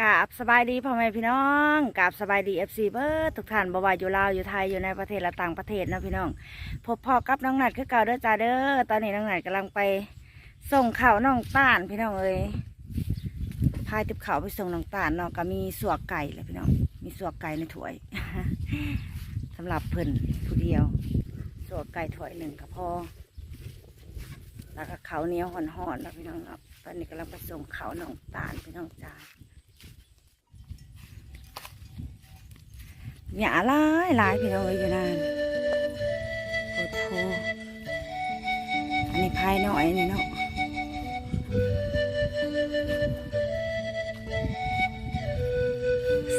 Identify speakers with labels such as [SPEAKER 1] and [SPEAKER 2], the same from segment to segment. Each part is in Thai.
[SPEAKER 1] กาบสบายดีพ่อแม่พี่น้องกาบสบายดีเอฟซีเบิร์ดทุกท่านบ่ว่าอยู่ลาวอยู่ไทยอยู่ในประเทศและต่างประเทศนะพี่น้องพบพ่อกับน้องหนัดคือเก่าเด้อจ้าเด้อตอนนี้น้องหนัดกำลังไปส่งข่าวน้องต้านพี่น้องเอ้ยพายติบข่าวไปส่งน้องต้านเนาะก็มีสัวไก่เลยพี่น้องมีสัวไก่ในถ้วยสำหรับเพิ่นผู้เดียวสัวไก่ถ้วยหนึ่งก็พอแล้วก็เขาเหนียวห่อนๆแล้วพี่น้องเนาะตอนนี้กำลังไปส่งเขาน้องต้านพี่น้องจ้า หยาหลายหลายพี่น้องเอ้ยอยู่นั่นโอ้โหอันนี้พายน้อยนี่เนาะ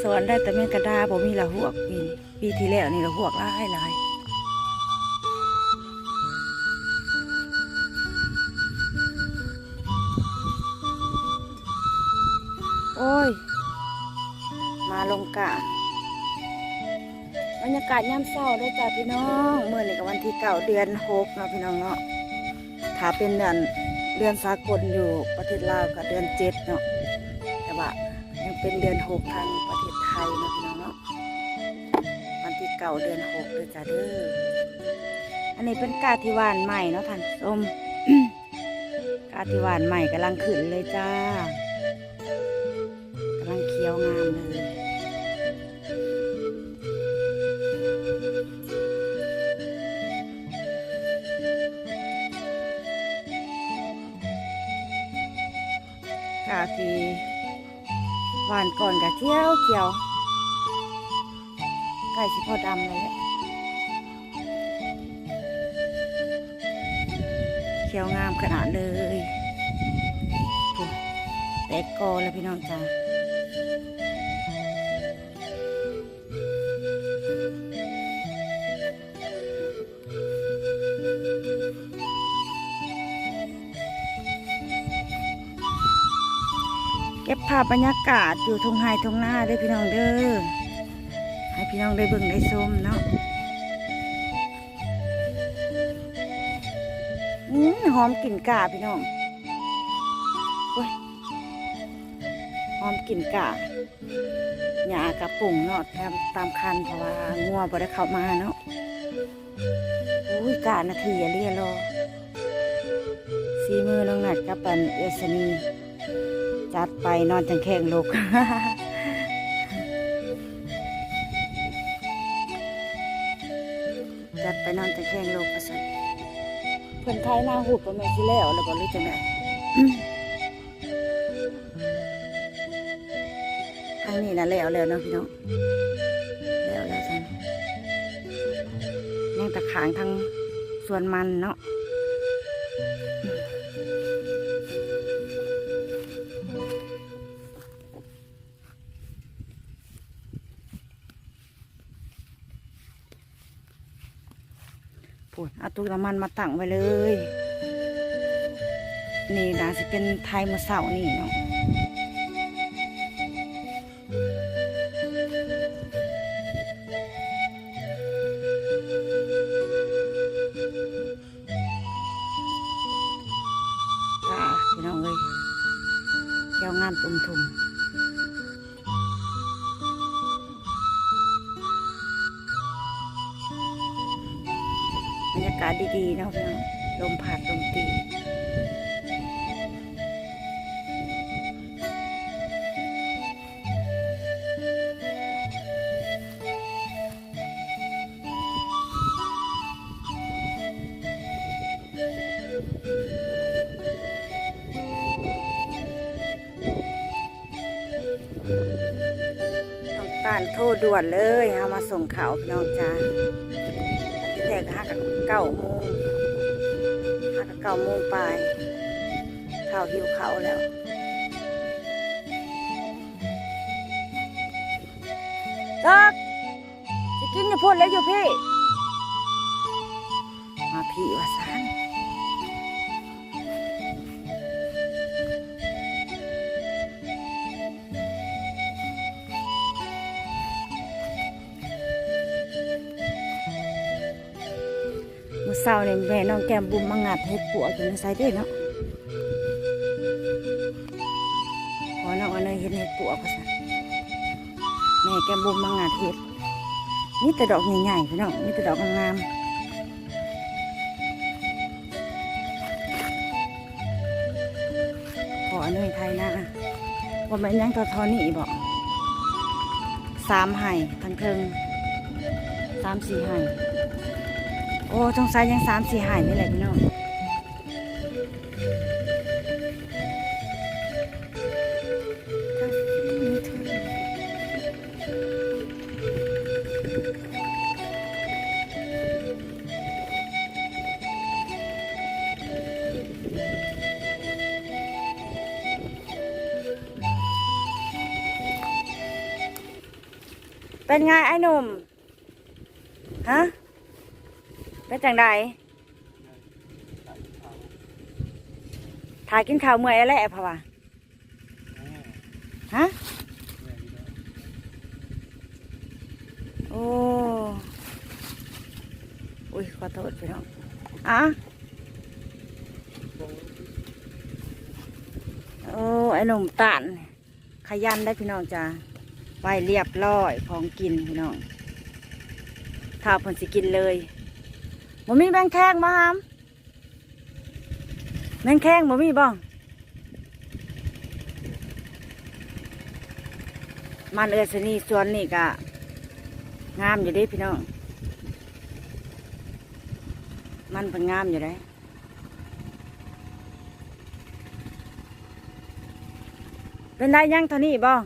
[SPEAKER 1] สอนได้แต่เม่กระดาบ่มีละหวกปีปีที่แล้วนี่ละหวกหลายหลายโอ้ย มาลงกะ บรรยากาศย่ำเศร้าได้จ้าพี่น้องเมื่อนี่กับวันที่เก้าเดือนหกเนาะพี่น้องเนาะถ้าเป็นเดือนเดือนสากลอยู่ประเทศลาวกับเดือนเจ็ดเนาะแต่ว่ายังเป็นเดือนหกทางประเทศไทยเนาะพี่น้องเนาะวันที่เก้าเดือนหกเลยจ้าเด้ออันนี้เป็นกาที่วานใหม่เนาะท่านชมกาที่วานใหม่กำลังขึ้นเลยจ้ากำลังเคี้ยวงามเลย ก่อนกะเที่ยวเขียวไก่สิพอดำเลยแหละเขียวงามขนาดเลย แตกกอแล้วพี่น้องจ้าาพบรรยากาศอยู่ทงไฮทงหน้าเด้อพี่น้องเด้อให้พี่น้องได้เบิ่งได้ชมเนาะอืมหอมกลิ่นกาพี่น้องโอ้ยหอมกลิ่นกาหญ้ากระปุ่งเนาะตามตามคันเพราะว่างัวบ่ได้เข้ามาเนาะอุ้ยกานาทีอย่าเรียรอสีมือน้องหนัดกับปันเอสนี จัดไปนอนจังแข่งลูกจัดไปนอนจังแข่งลูกประสนเพิ่นไทยหน้าหูดประมาณสิแล้วแล้วก็รู้จังไดทางนี้นะแล้วแล้วเนาะพี่น้องแล้วแล้วจันยังตะขางทางส่วนมันเนาะ ตู้น้ำมันมาตั้งไว้เลย นี่นะสิเป็นไทยมาเสาร์นี่เนาะากาศดีๆนะพี่น้องลมพัดลมตีน้องตาลโทษด่วนเลยเอามาส่งข่าวพี่น้องจ้า กห้ากับเก้าโมงห้ากับเก้าโมงไปข่าวหิวเขาวแล้วจักจะกินอย่าพูดแล้วอยู่พี่ มาพี่ว่าซะ มื่อเช้าเนี่ยแม่น้องแก้มบุมมางัดเห็ดปวกอยู่ในไซเด้เนาะพอน้องอันนี้เห็นเห็ดปวกว่าซั่นแม่แก้มบุมมังงาเทศนี่แต่ดอกใหญ่ๆพี่น้องนี่แต่ดอกงามขออันุญไทยนะว่ามันยังทอทอนี่บอกสามไห่ทั้งเทิงสามสี่ไห่ อ้จงส่ยังสามสี่ไห่นี่แหละพี่น้องเป็นไงไอ้หนุ่ม ฮะ เป็นจังใดถ่ายกินข้าวเมื่อยแล้วแหละพะวะฮะโอ้อุ้ยขอโทษพี่น้องอะโอ้ไอ้หนุ่มตานขยันได้พี่น้องจ้าไปเรียบร้อยของกินพี่น้องถ้าผลสิกินเลย บ่มีแมงแข้งมาหามแมงแข้งบ่มีบ้องมันเอือสนีส่วนนี่กะงามอยู่ด้พี่น้อง มันเป็นงามอยู่ได้เป็นได้ยังเท่านี้บ้อง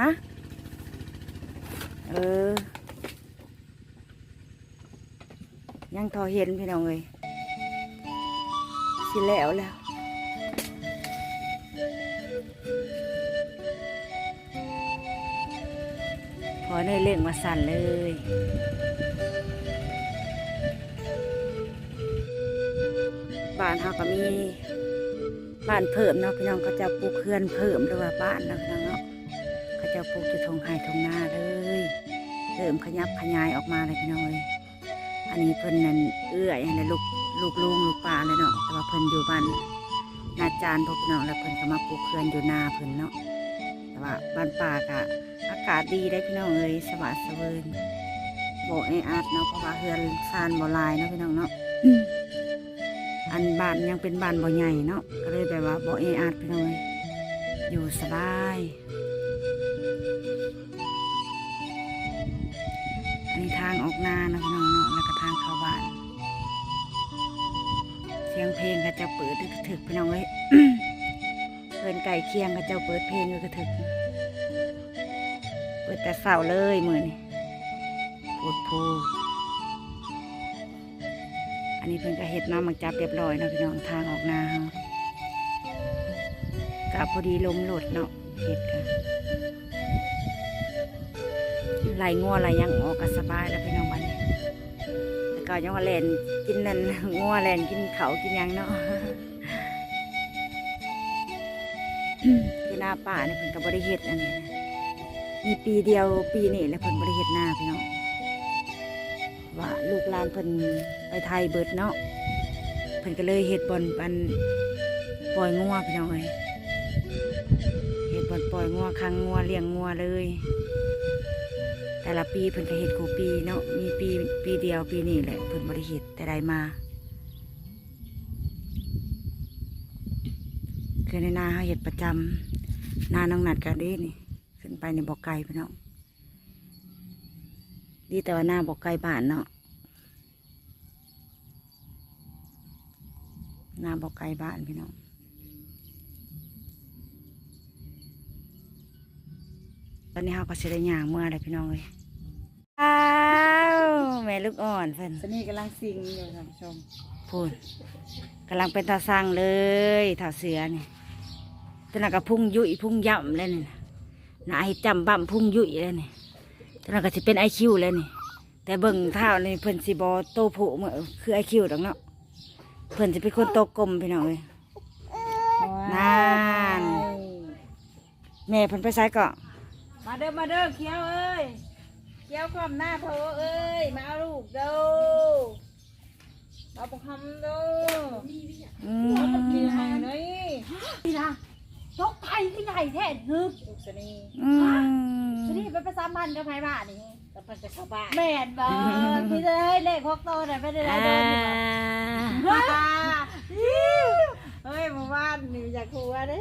[SPEAKER 1] ฮะ เออ ยังทอเห็นพี่น้องเลยสิแล้วแล้วพอได้เล่งมาสั่นเลยบ้านเฮาก็มีบ้านเพิ่มเนาะพี่น้องก็จะปลูกเขื่อนเพิ่มหรือว่าบ้านเนาะพี่น้องเนาะเขาจะปลูกจะทงไห้ทงนาเลยเริ่มขยับขยายออกมาเลยพี่น้องเลย อันนี้เพิ่นนั่นเอื้อยอะไรลูกลูกลุงลูกป้าเลยเนาะแต่ว่าเพิ่นอยู่บ้านนาจานพวกพี่น้องแล้วเพิ่นก็มาปลูกเขื่อนอยู่นาเพิ่นเนาะแต่ว่าบ้านป่ากะอากาศดีได้พี่น้องเอ้ยสวัสดิ์เวินโบไออัดเนาะเพราะว่าเฮือนซานบ่ลายเนาะพี่น้องเนาะอันบ้านยังเป็นบ้านบ่ใหญ่เนาะก็เลยแบบว่าบ่ไออัดพี่น้องเอ้ยอยู่สบายอันนี้ทางออกนานะพี่น้อง เสียงเพลงก็จะเปิดดึกถึกพี่น้องเอ้ยเพื่อนไก่เคียงก็จะเปิดเพลงก็ถึก เปิดแต่เสาเลยเหมือนี่พูดพูอันนี้เพิ่นก็เห็ดน้ำมักจับเรียบร้อยนะพี่น้องทางออกนาเฮากับพอดีลมหลดเนาะเห็ดค่ะไหลงัวไหลยังออกก็สบายแล้วพี่น้องวันนี้ ก็ยังว่าแลนกินนั่นงัวแลนกินเขากินยังเนาะที่หน้าป่าเนี่ยเพิ่นก็บริเฮ็ดอันนี้มีปีเดียวปีนี้แหล้วเพิ่นบริเฮ็ดหน้าพี่น้องว่าลูกหลานเพิ่นไปไทยเบิดเนาะเพิ่นก็เลยเฮ็ดบอนปันปล่อยงัวพี่น้องเอ้ยเฮ็ดบอนปล่อยงัวคังงัวเลี้ยงงัวเลย แต่ละปีเพิ่นก็เฮ็ดคู่ปีเนาะมีปีปีเดียวปีนี้แหละเพิ่นบริเฮ็ดแต่ใดมาคือในนาเขาเฮ็ดประจำนาน้องนัดกันด้นี่ขึ้นไปในบ่อไก่พี่น้องดีแต่ว่าหน้าบ่อไก่บ้านเนาะหน้าบ่อไก่บ้านพี่น้อง ตอนนี้เขาก็สิได้ย่างเมื่อไรพี่น้องเลยอ้าวแม่ลูกอ่อนเพิ่น
[SPEAKER 2] สนี่กำลังซิงอยู่ท่านผู้ชม
[SPEAKER 1] พูนกำลังเป็นตาสร้างเลยตาเสือนี่ตอนนั้นก็พุ่งยุ่ยพุ่งย่ำแล้วนี่นะนายจำบั่มพุ่งยุ่ยแล้วนี่ตอนนั้นก็สิเป็นไอคิวแล้วนี่ แต่เบิ่งเท้านี่เพิ่นสิบอโตโผเหมือนคือไอคิวดอกเนาะเพิ่นจะเป็นคนโตกลมพี่น้องเลยนั่นแม่เพิ่นไปไสเกาะ
[SPEAKER 2] มาเด้อมาเด้อเคี้ยวเอ้ยเคี้ยวความหน้าโถเอ้ยมาเอาลูกเด้อเอาประคำเด้อ
[SPEAKER 1] อื
[SPEAKER 2] เอาตะกี้
[SPEAKER 1] ม
[SPEAKER 2] ให้หน่อยนี่นะ
[SPEAKER 3] ตกไทยที่ไหนแท้ฮึก
[SPEAKER 2] ลูกสนี
[SPEAKER 1] อืม
[SPEAKER 3] ทีนี้ไปประสามันกับไผบ้านนี่
[SPEAKER 2] แต่พันจะเข้าบ้าน
[SPEAKER 3] แม่นบ่พี่จะให้เลขหกโตน่ะไม่ได้ได้
[SPEAKER 1] อ่า
[SPEAKER 3] เดินนี่บ่
[SPEAKER 2] เฮ้ยเมื่อวานนี่อยากคูว่าเด้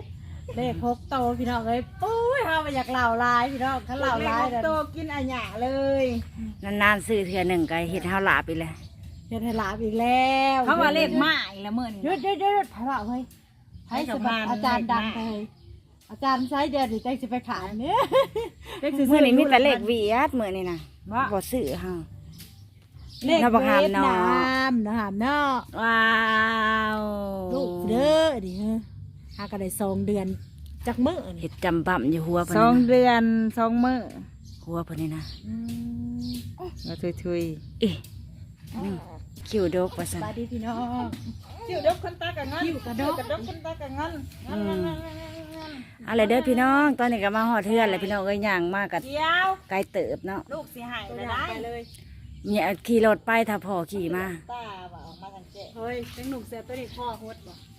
[SPEAKER 3] เลขหกโตพี่น้องเอ้ยปุ้ย เฮามาอยากเหล่าลายพี่น้องเขาเหล่าลาย
[SPEAKER 2] เด็
[SPEAKER 3] เด้
[SPEAKER 2] กโต
[SPEAKER 3] อ
[SPEAKER 2] กินอะหยาเลย
[SPEAKER 1] นานๆซื้อเทื่อหนึ่งก็เฮ็ดเฮาหลาไปเลย
[SPEAKER 3] เฮ็ดให้หลาบอีกแล้ว
[SPEAKER 2] เขาว่าเลขไม้ละเมื่อ
[SPEAKER 3] หยุ
[SPEAKER 2] นี่
[SPEAKER 3] ดหยุดหยุดไผ่เฮ้ยไผสิมาอาจารย์ดังเลยอาจารย์ใช้เดือนนี่จังสิไปขายเนี่ย
[SPEAKER 1] มื้อนี้มีแต่เลขเวียดมื้อนี้น่ะ
[SPEAKER 2] ว่า
[SPEAKER 1] บ่ซื้อเฮา
[SPEAKER 3] เลข
[SPEAKER 1] น้าบักหาม
[SPEAKER 3] เวท
[SPEAKER 1] นาะ
[SPEAKER 3] น้ำน้ำเนาะ
[SPEAKER 1] ว้าว
[SPEAKER 3] ลูกเด้อดิเฮ้อหาก็ได้สองเดือน จักมื้อนี่
[SPEAKER 1] เฮ็ดจำบ่ำอยู่หัวเพิ่น
[SPEAKER 2] สอง
[SPEAKER 1] นี่นะ
[SPEAKER 2] เดือนสองมื้อ
[SPEAKER 1] หัวเพิ่นนี่นะ
[SPEAKER 2] มาทุย
[SPEAKER 1] เอ๊ะอืมคิวดกว่า
[SPEAKER 3] ส
[SPEAKER 1] ซั่น
[SPEAKER 3] บายดีพี่น้อง
[SPEAKER 2] ๆคิวดกคนตากับเงิน
[SPEAKER 3] คิ้วกระดก
[SPEAKER 2] คิ้วกระดกคนตากับเงินเงินเงินเงินเงินเงิน
[SPEAKER 1] เอาเลยเด้อพี่น้องตอนนี้ก็มาฮอดเทือนแล้วพี่น้องเอ้ยย่างมากับ
[SPEAKER 2] เดี๋ยว
[SPEAKER 1] ไกลเติบเนาะ
[SPEAKER 2] ลูกสิหาย
[SPEAKER 3] ตัว
[SPEAKER 2] ไป
[SPEAKER 3] อ
[SPEAKER 2] ได้
[SPEAKER 3] ย่างไปเลย
[SPEAKER 1] เนี่ยขี่รถไปถ้าพ่อขี่มา
[SPEAKER 2] ตาว่าออกมาทางเจ๊
[SPEAKER 3] เฮ้ยเป็นหนุ่มเสียตัวนี้พ่อโฮดบ่ก็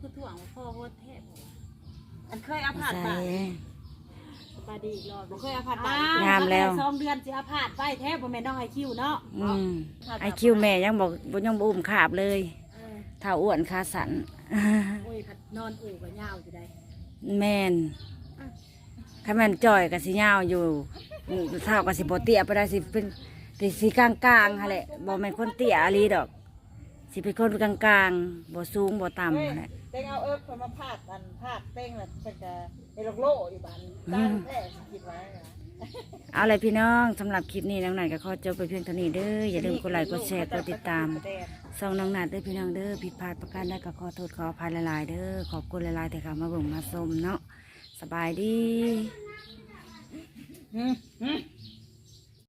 [SPEAKER 3] คือถ่วงว่าพ่อโฮดเทพ
[SPEAKER 2] อันเคยเอาผ่าน
[SPEAKER 1] ใส่
[SPEAKER 2] ปาก
[SPEAKER 3] สบายดีอีกรอบบ่เคยอาพาธไป
[SPEAKER 1] งามแล้ว
[SPEAKER 3] สองเดือนสิอาพาธไปแท้บ่แม่นน้องไอคิวเนาะ
[SPEAKER 1] อืมไอคิวแม่ยังบอกบ่ยังบ่อุ้มขาบเลย
[SPEAKER 3] เออ
[SPEAKER 1] เท่าอ้วนขาสัน
[SPEAKER 3] โอ้ยผัดนอนอู่ก็ยาวอยู่ได้
[SPEAKER 1] แม่นถ้าแม่นจ่อยก็สิยาวอยู่เท่าก็สิบ่เตี้ยไปได้สิเป็นสิสิกลางๆหั่นแหละบ่แม่นคนเตี้ยอะลีดอก สิเป็นคนกลางๆบ่สูงบ่ต่ำ
[SPEAKER 2] เฮ้ย
[SPEAKER 1] หั่นแหละ
[SPEAKER 2] เต็งเอาเอิบมาพาดอันพาดเต็งแล้วเป็นกะเป็นโลโลอยู่บ้านด้านแท้คิดไว้นะ
[SPEAKER 1] เอาเลยพี่น้องสำหรับคลิปนี้น้องหน่อยก็ขอจบไปเพียงเท่านี้เด้ออย่าลืมกดไลค์กดแชร์กดติดตามส่องน้องหนาดเด้อพี่น้องเด้อผิดพลาดประการใดก็ขอโทษขออภัยลายๆเด้อขอบคุณหลายๆแต่ค่ะมาเบิ่งมาชมเนาะสบายดี
[SPEAKER 2] อืมอืม